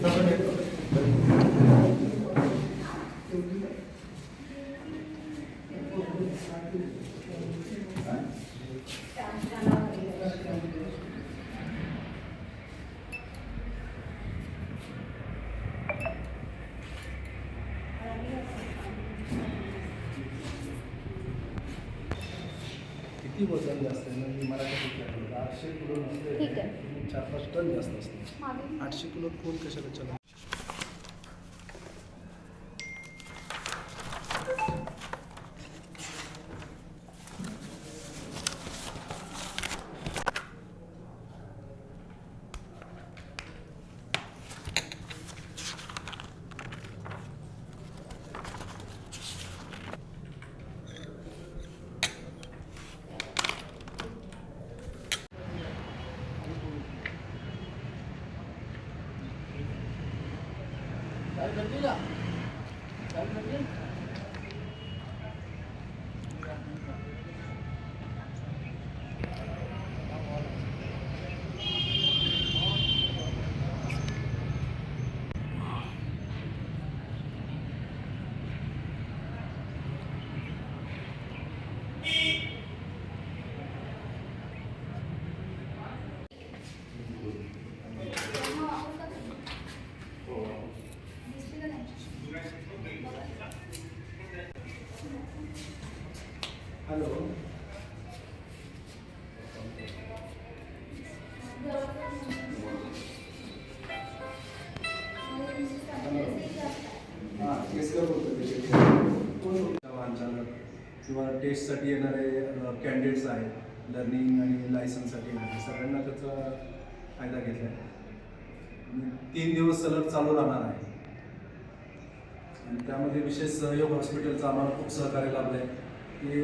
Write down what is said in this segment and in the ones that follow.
Thank you. किती वजन जास्त आहे? म्हणजे विचारलं. आठशे किलो नसते. ठीक आहे. चार पाच टन जास्त असते. आठशे किलो कोण कशाला चला? Beep. हॅलो. हां केसकर बोलतो वाहन चालक किंवा टेस्टसाठी येणारे कॅन्डिडेट्स आहेत. लर्निंग आणि लायसन्ससाठी येणारे. सगळ्यांना त्याचा फायदा घेतला तीन दिवस सलग चालू राहणार आहे. आणि त्यामध्ये विशेष सहयोग हॉस्पिटलचं आम्हाला खूप सहकार्य लाभलं आहे की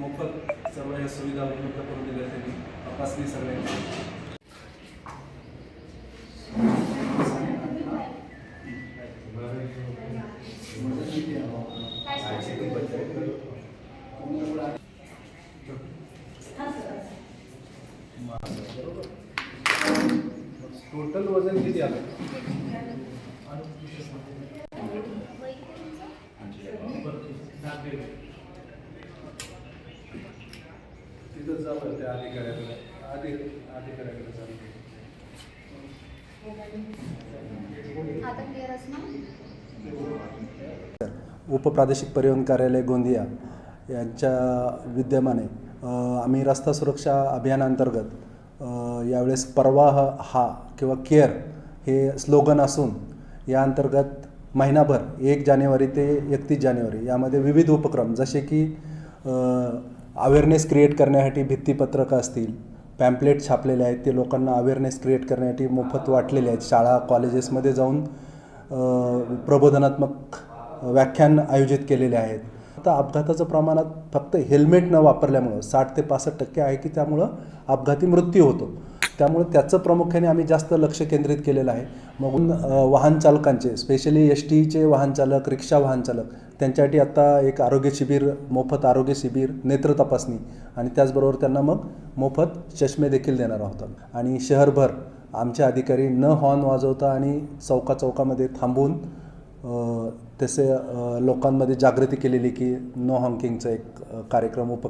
मोफत सर्व या सुविधा उपलब्ध करून दिल्या त्यांनी. तपासणी सगळ्यांची. टोटल वजन किती आलं? अधिकाऱ्याकडे अधि अधिकाऱ्याकडे उपप्रादेशिक परिवहन कार्यालय गोंदिया यांच्या विद्यमाने आम्ही रस्ता सुरक्षा अभियानांतर्गत यावेळेस प्रवाह हा किंवा केअर हे स्लोगन असून या अंतर्गत महिनाभर एक जानेवारी ते एकतीस जानेवारी यामध्ये विविध उपक्रम जसे की अवेअरनेस क्रिएट करण्यासाठी भित्तीपत्रकं असतील पॅम्पलेट छापलेले आहेत ते लोकांना अवेअरनेस क्रिएट करण्यासाठी मोफत वाटलेले आहेत. शाळा कॉलेजेसमध्ये जाऊन प्रबोधनात्मक व्याख्यान आयोजित केलेले आहेत. आता अपघाताचं प्रमाणात फक्त हेल्मेट न वापरल्यामुळं साठ ते पासष्ट टक्के आहे की त्यामुळं अपघाती मृत्यू होतो. त्यामुळे त्याचं प्रामुख्याने आम्ही जास्त लक्ष केंद्रित केलेलं आहे. मग वाहन चालकांचे स्पेशली एस टीचे वाहन चालक रिक्षा वाहन चालक त्यांच्यासाठी आत्ता एक आरोग्य शिबिर मोफत आरोग्य शिबिर नेत्र तपासणी आणि त्याचबरोबर त्यांना मग मोफत चष्मे देखील देणार आहोत आणि शहरभर आमचे अधिकारी न हॉर्न वाजवता आणि चौका चौकामध्ये थांबून तसे लोकांमध्ये जागृती केलेली की नो हॉकिंगचा एक कार्यक्रम उप